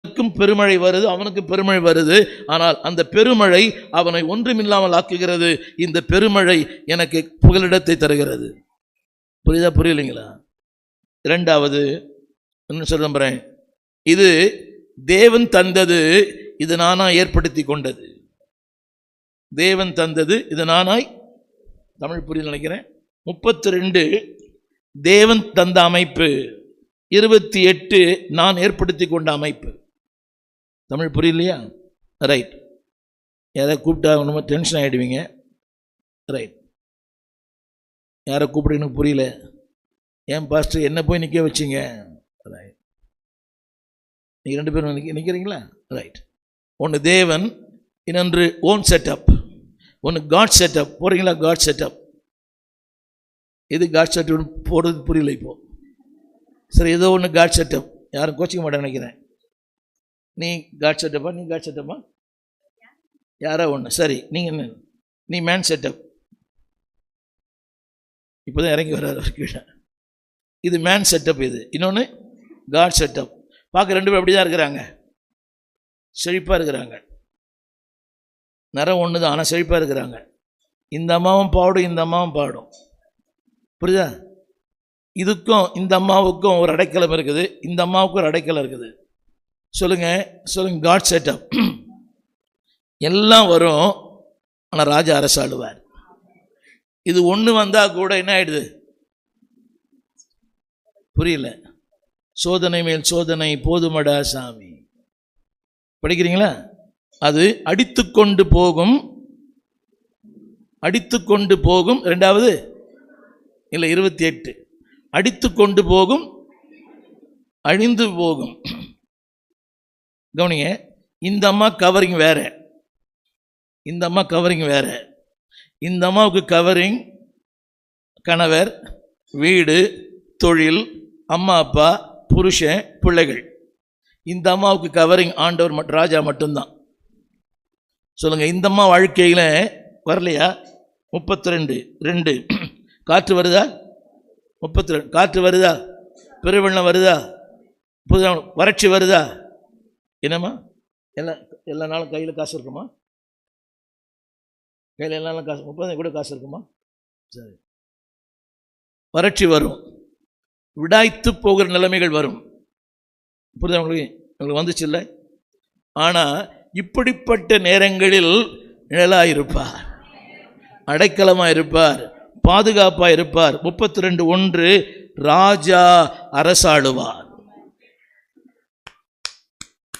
அவனுக்கும் பெருமழை வருது அவனுக்கு பெருமழை வருது. ஆனால் அந்த பெருமழை அவனை ஒன்றுமில்லாமல் ஆக்குகிறது. இந்த பெருமழை எனக்கு புகலிடத்தை தருகிறது. புரியுதா புரியலைங்களா? இரண்டாவது இன்னும் சொல்ல இது தேவன் தந்தது இது நானா ஏற்படுத்தி கொண்டது. தேவன் தந்தது இது நானாய் தமிழ் புரியல நினைக்கிறேன். முப்பத்தி ரெண்டு தேவன் தந்த அமைப்பு. இருபத்தி எட்டு நான் ஏற்படுத்தி கொண்ட அமைப்பு. தமிழ் புரியலையா? ரைட் யாரை கூப்பிட்டா ரொம்ப டென்ஷன் ஆகிடுவீங்க ரைட் யாரை கூப்பிட புரியல. ஏன் பாஸ்டர் என்ன போய் நிற்க வச்சிங்க? ரைட் நீங்கள் ரெண்டு பேரும் நிற்க நிற்கிறீங்களா ரைட் ஒன்று தேவன் இன்னொன்று ஓன் செட்டப் ஒன்று காட் செட்டப் போகிறீங்களா காட் செட்டப் எது காட் செட்டப் போடுறது புரியல இப்போ. சரி ஏதோ ஒன்று காட் செட்டப் யாரும் கோச்சிக்க மாட்டேன் நினைக்கிறேன். நீ காட் செட்டப்பா நீ காட் செட்டப்பா யாரோ ஒன்று சரி நீங்கள் என்ன? நீ மேன் செட்டப் இப்போ தான் இறங்கி வர்றாரு அவர் கீழே. இது மேன் செட்டப் இது. இன்னொன்று காட் செட்டப் பார்க்க ரெண்டு பேரும் அப்படி தான் இருக்கிறாங்க. செழிப்பாக இருக்கிறாங்க. நிறம் ஒன்று தான் ஆனால் செழிப்பாக இருக்கிறாங்க. இந்த அம்மாவும் பாடும் இந்த அம்மாவும் பாடும். புரியுதா? இதுக்கும் இந்த அம்மாவுக்கும் ஒரு அடைக்கலம் இருக்குது. இந்த அம்மாவுக்கும் ஒரு அடைக்கலம் இருக்குது. சொல்லுங்க சொல்லுங்க காட் செட்டப் எல்லாம் வரும் ஆனால் ராஜா அரசாடுவார் இது ஒன்று வந்தால் கூட என்ன ஆயிடுது? புரியல. சோதனை மேல் சோதனை போதுமடா சாமி. படிக்கிறீங்களா? அது அடித்து கொண்டு போகும் அடித்து கொண்டு போகும் ரெண்டாவது இல்லை இருபத்தி எட்டு. அடித்து கொண்டு போகும் அழிந்து போகும். கவனிங்க இந்த அம்மா கவரிங் வேறு. இந்த அம்மா கவரிங் வேறு. இந்த அம்மாவுக்கு கவரிங் கணவர் வீடு தொழில் அம்மா அப்பா புருஷன் பிள்ளைகள். இந்த அம்மாவுக்கு கவரிங் ஆண்டவர் மட்- ராஜா மட்டும்தான். சொல்லுங்கள் இந்த அம்மா வாழ்க்கையில் வரலையா? முப்பத்தி ரெண்டு. ரெண்டு காற்று வருதா? முப்பத்தி ரெண்டு காற்று வருதா? பெருவெள்ளம் வருதா? புது வறட்சி வருதா? என்னம்மா? எல்லா எல்லா நாளும் கையில் காசு இருக்குமா? கையில் எல்லா நாளும் காசு முப்பது கூட காசு இருக்குமா? சரி. வறட்சி வரும். விடாய்த்து போகிற நிலைமைகள் வரும். புரியுதா உங்களுக்கு? உங்களுக்கு வந்துச்சு இல்லை? ஆனால் இப்படிப்பட்ட நேரங்களில் நிழலாக இருப்பார். அடைக்கலமாக இருப்பார். பாதுகாப்பாக இருப்பார். முப்பத்தி ரெண்டு ஒன்று ராஜா அரசாளுவார்.